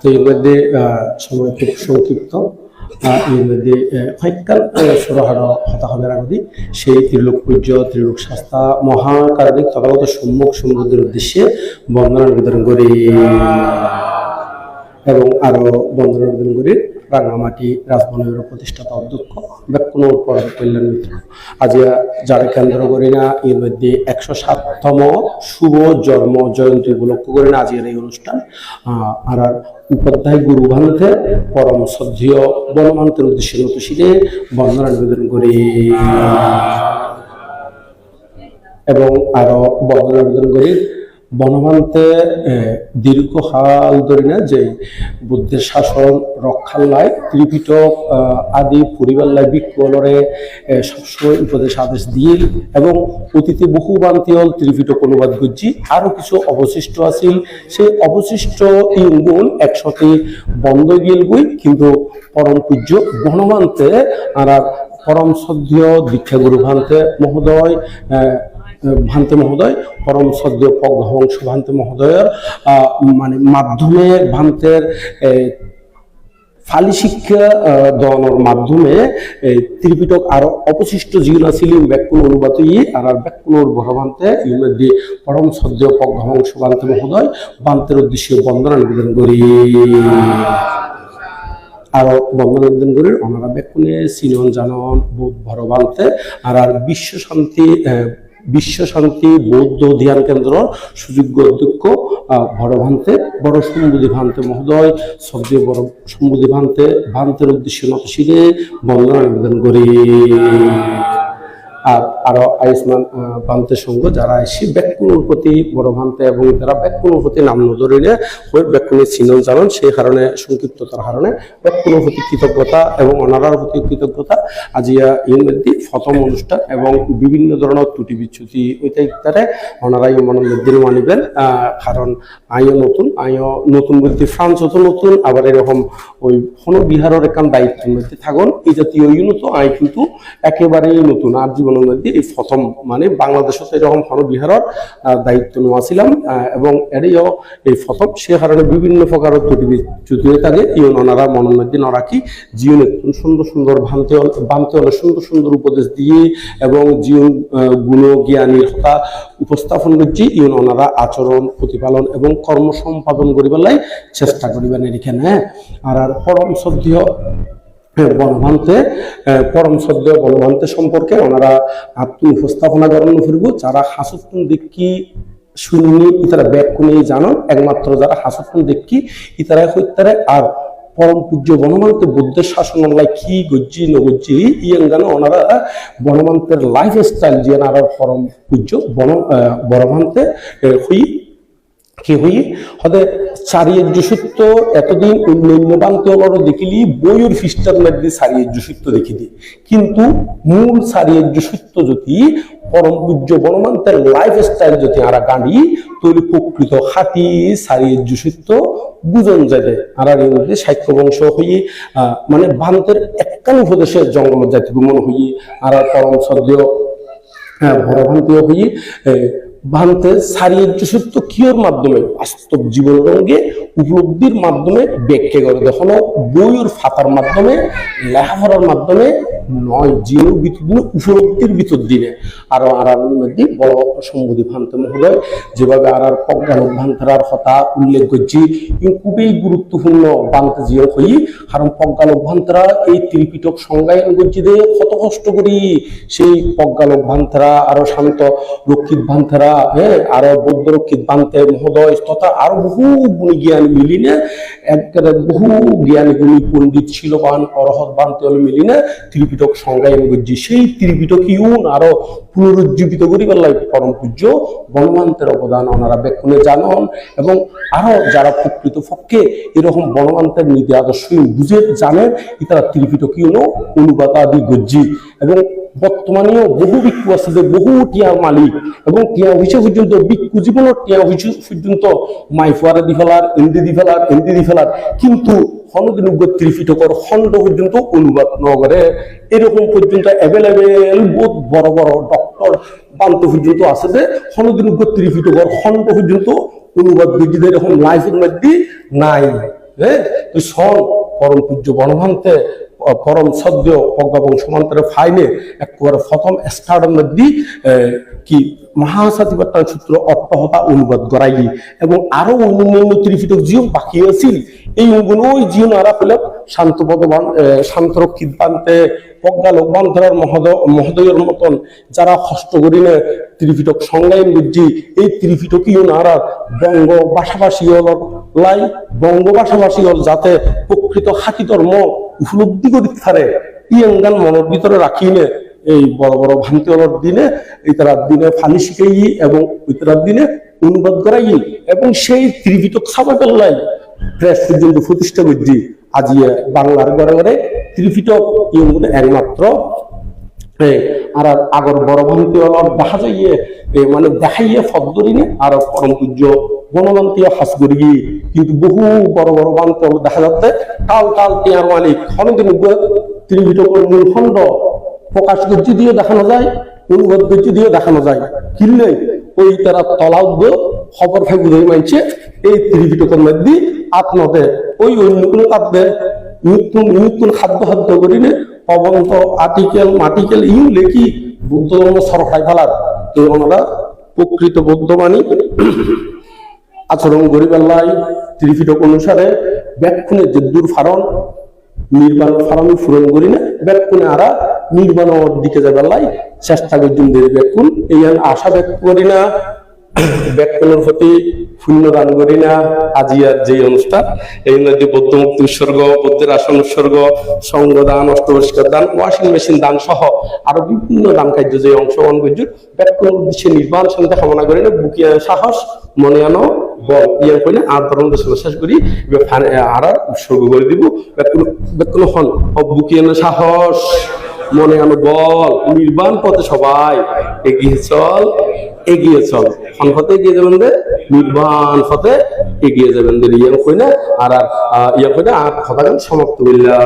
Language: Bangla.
তো এর মধ্যে সময় খুব সংক্ষিপ্ত। এর মধ্যে ফাইকাল সুরহার হতা হবে আগদি সেই ত্রিলোক পূজ্য ত্রিলোক শাস্তা মহাকারণিক তথাগত সম্মুখ সমৃদ্ধির উদ্দেশ্যে বন্দনা নিবেদন করি। এবং আরও বন্দনা নিবেদন করি রাঙামাটি রাজবনের প্রতিষ্ঠাতা অধ্যক্ষ বেক্ষণ পর্ব কল্যাণ মিত্র আজ যারা কেন্দ্র করি না, এর মধ্যে একশো সাততম শুভ জন্ম জয়ন্তী উপলক্ষ করি না আজকের এই অনুষ্ঠান। আর আর উপাধ্যায় গুরু ভান্তে পরম শ্রদ্ধেয় বনমান্তের উদ্দেশ্যে নতুশিরে বন্দনা নিবেদন করি। এবং আরও বন্দনা নিবেদন করি। বনমান্তে আহ, দীর্ঘকাল ধরে না যে বুদ্ধের শাসন রক্ষার লাই ত্রিপিটক আদি পরিবার লাই বিক্ষলরে সবসময় উপদেশ আদেশ দিয়ে এবং অতীতে বহু বান্তিয়ল ত্রিপিটক অনুবাদ করছি। আরও কিছু অবশিষ্ট আছিল। সেই অবশিষ্ট ইঙ্গুন একসাথে বন্ধ গিল বই কিন্তু পরম পূজ্য বনমান্তে আর পরম শ্রদ্ধ দীক্ষা ভান্তে মহোদয় ভান্তে মহোদয়, পরম সদ্য পগ্রহংস ভান্তে মহোদয়ের মানে মাধ্যমে ভান্তের ফালি শিক্ষা দেওয়ানোর মাধ্যমে ত্রিপিটক আরও অবশিষ্ট জীবন আছিল ব্যাকুল অনুবাদ ই আর আর ব্যাকুল ভগবান্তে এর মধ্যে পরম সদ্য পগ্রহংস ভান্তে মহোদয় বান্তের উদ্দেশ্যে বন্দনা নিবেদন করি। আরও বন্দনা নিবেদন করি, ওনারা বেকুনে সিনন জানন বোধ ভরবান্তে আর আর বিশ্ব শান্তি বিশ্ব শান্তি, বৌদ্ধ ধ্যান কেন্দ্র সুযোগ্য অধ্যক্ষ বড় ভান্তে, বড় সম্বুধি ভান্তে মহোদয়, সবচেয়ে বড় সম্বুধি ভান্তে, ভান্তের উদ্দেশ্যে নতশিরে বন্দনা নিবেদন করি। আর আরও আয়ুষ্মান আহ, ভান্তের সঙ্গে যারা এসে ব্যাকুণের প্রতি বড় ভান্তে এবং তারা ব্যাকুণের প্রতি নাম নজরিলে ওই ব্যাকুণের চিহ্ন জানান সেই কারণে সংক্ষিপ্ততার কারণে ব্যাকুণের প্রতি কৃতজ্ঞতা এবং অনারার প্রতি কৃতজ্ঞতা। আজিয়া ইংরেজি প্রথম অনুষ্ঠান এবং বিভিন্ন ধরনের ত্রুটি বিচ্যুতি ওইটা ইত্যাদি ওনারাই মনের মধ্যে মানিবেন। কারণ আইও নতুন আইও নতুন বলতে ফ্রান্স তো নতুন আবার এরকম ওই হন বিহারের একখান দায়িত্বের মধ্যে থাকুন। এই জাতীয় ইউনিট আই কিন্তু একেবারেই নতুন আর জীবনের মধ্যে এই প্রথম মানে বাংলাদেশত এরকম হন বিহারের আহ, দায়িত্ব নেওয়া ছিলাম এবং এরিও এই প্রথম। সে কারণে বিভিন্ন বিচ্যুতি হয়ে থাকে ইউন ওনারা মনের মধ্যে নরাকি জীবনে সুন্দর সুন্দর ভান্তে বান্তে অনেক সুন্দর সুন্দর উপদেশ দিয়ে এবং আহ, গুণ জ্ঞানী কথা উপস্থাপন করছি ইউন ওনারা আচরণ প্রতিপালন এবং কর্ম সম্পাদন করিবার চেষ্টা করিবেন এখানে হ্যাঁ? আর আর পরম হ্যাঁ, বনভান্তে পরম সদ্য বনভান্তে সম্পর্কে ওনারা আত্ম উপস্থাপনা করেন ফিরব, যারা হাসুতুন দেখি শুনি ইতারা ব্যাক কোনে জানো, একমাত্র যারা হাসুতুন দেখি ইতারা হইতারে, আর পরম পূজ্য বনমান্ত বুদ্ধের শাসন লাই কি গজ্জি নগজ্জি জানো, ওনারা বনমান্তের লাইফ স্টাইল যে পরম পূজ্য বন বনমান্তে হই কি হই? হদে চারিয়ে যুসুত্ব এতদিন অন্যান্য বান্তিয়লর দেখিলি, বইয়ের ফিস্টার মধ্যে সারিয়ে যুসুত্ব দেখি দি কিন্তু মূল সারিয়ে যুসুত্ব যদি পরম পূজ্য বনমান্তের লাইফ স্টাইল যদি আরা গাড়ি, তৈরি প্রকৃত খাটি সারিয়ে যুসুত্ব বুঝন যাবে আর এর মধ্যে সাহিত্য বংশ হই মানে বান্তের একখান উপদেশে জঙ্গল জাতি মন হই আর পরম সদ্য হ্যাঁ ভরভান্তীয় হই ভান্তে সারিয়ে সত্য কিয়র মাধ্যমে বাস্তব জীবন রঙে উপলব্ধির মাধ্যমে ব্যাখ্যা করে। দেখো বইয়ের ফাতার মাধ্যমে, লেখাপড়ার মাধ্যমে নয় জীবন ভিতর উপলব্ধির ভিতর দিনে আর আর মধ্যে বড় সম্বোধি ভান্ত মহোদয়। যেভাবে আর আর প্রজ্ঞানক ভান্তার কথা উল্লেখ করছি খুবই গুরুত্বপূর্ণ বান্তে জীবন হই। কারণ প্রজ্ঞানক ভান্তারা এই ত্রিপিটক সংজ্ঞায়ন করছি দে কত কষ্ট করি সেই প্রজ্ঞানক ভান্তারা, আরও শান্ত রক্ষিত ভান্তারা হ্যাঁ আরও বৌদ্ধ রক্ষিত ভান্তে মহোদয়, তথা আরও বহু গুণী জ্ঞান মিলিনে, একেবারে বহু জ্ঞানী গুণী পণ্ডিত, শিলবান, অরহত বান্তে মিলিনে ত্রিপিটক সংজ্ঞায়ন করছি সেই ত্রিপিটক ইউন আরও পুনরুজ্জীবিত করিবার পরম পূজ্য বনমান্তের অবদান ওনারা বেক্ষণে জানন এবং আরও যারা প্রকৃত পক্ষে এরকম বনমান্তের নীতি আদর্শ বুঝে জানেন, ইতারা ত্রিপিটকীয় অনুবাদ আদি গজ্জি। এবং বর্তমানেও বহু ভিক্ষু আছে যে বহু টিয়া মালিক এবং টিয়া হইছে পর্যন্ত, ভিক্ষু জীবনের টিয়া হইছে পর্যন্ত মাইফুয়ারে দি ফেলার এন্দি দি ফেলার এন্দি দি ফেলার। কিন্তু হনদিন ত্রিপিটকর খণ্ড পর্যন্ত অনুবাদ নগরে এরকম পর্যন্ত অ্যাভেলেবেল বহুত বড় বড় ডক্টর বান্ত পর্যন্ত আছে যে হনদিন ত্রিপিটকর খণ্ড পর্যন্ত অনুবাদ বিজ্ঞদের এরকম নাই। হ্যাঁ? তো সন পরম পূজ্য বনভান্তে পরম সদ্য প্রজ্ঞাবং সমান্তরে ফাইনে একবারে প্রথম স্টার্টের মধ্যে কি মহাসাতিবার্তান সূত্র অট্টহতা অনুবাদ করাই এবং আরও অন্যান্য ত্রিপিটক জীবন বাকি আছিল। এই ওই জীবন আরা পেলে শান্তপদবান শান্তরক্ষিত বানতে প্রজ্ঞা লোকবান্তরের মহোদ মহোদয়ের মতন যারা হস্ত করিনে ত্রিপিটক সংজ্ঞায়ন বুদ্ধি, এই ত্রিপিটকীয় নারা বঙ্গ ভাষাভাষী হল লাই, বঙ্গ ভাষাভাষী হল যাতে প্রকৃত হাতি ধর্ম উপলব্ধি করি থারে ইয়াঙ্গান মনের ভিতরে রাখিনে, এই বড় বড় ভ্রান্তি হলার দিনে ইতারার দিনে ফানি শিখাই এবং ইতারার দিনে অনুবাদ করাই এবং সেই ত্রিপিটক ছাপা ফেললাই। প্রেস পর্যন্ত প্রতিষ্ঠা করছি আজিয়ে বাংলার গড়ে গড়ে ত্রিপিটক ইয়ে একমাত্র আর আগর বড় দেখা যাইয়ে মানে দেখাইয়ে ফদ্দরিনে, আর পরম পূজ্য করি কিন্তু বহু বড় বড় বান্ত দেখা যাচ্ছে টাল টাল টিয়ার মালিক হনদিন ত্রিপিটকের মূল খণ্ড প্রকাশ গজ্জি দিয়ে দেখানো যায়, অনুবাদ গজ্জি দিয়ে দেখানো যায়। কিনলে ওই তারা তলাউদ্দ খবর ফাইবু ধরে মানছে এই ত্রিপিটকের মধ্যে আপনাদের, ওই অন্য কোনো কাঁদবে মৃত্যু খাদ্য খাদ্য করিনে প্রবন্ধ আর্টিকেল মাটিকেল ইউ লেখি বুদ্ধ ধর্ম সরকার ফেলার। তো আমরা প্রকৃত বৌদ্ধবাণী আচরণ গরিবাল্লাই ত্রিপিটক অনুসারে ব্যাক্ষণে যে দূর ফারণ, নির্বাণ ফারণ পূরণ করি না ব্যাক্ষণে আরা নির্বাণের দিকে যাবার লাই চেষ্টা করছেন দেরি ব্যাক্ষণ এই আশা ব্যক্ত করি না। ব্যাক্ষণের প্রতি শূন্য দান করি না। যে অনুষ্ঠান, এই বৌদ্ধ মুক্তি উৎসর্গ, বৌদ্ধের আসন উৎসর্গ, সঙ্গ দান দান, ওয়াশিং মেশিন দান সহ আরও বিভিন্ন দান কার্য যে অংশগ্রহণ করছে উদ্দেশ্যে কামনা করি না। সাহস, মনে আনো বল ইয়ার কইলে আর শেষ করি আর উৎসর্গ করে দিব। ব্যাকুল হন সাহস, মনে আনো বল, নির্বাণ পথে সবাই এগিয়ে চল। এগিয়ে চল। কোন পথে এগিয়ে যাবেন দে, নির্বাণ পথে এগিয়ে যাবেন দে ইয়ার কইলে। আর আর কইলে আর কথা সমাপ্ত করিলা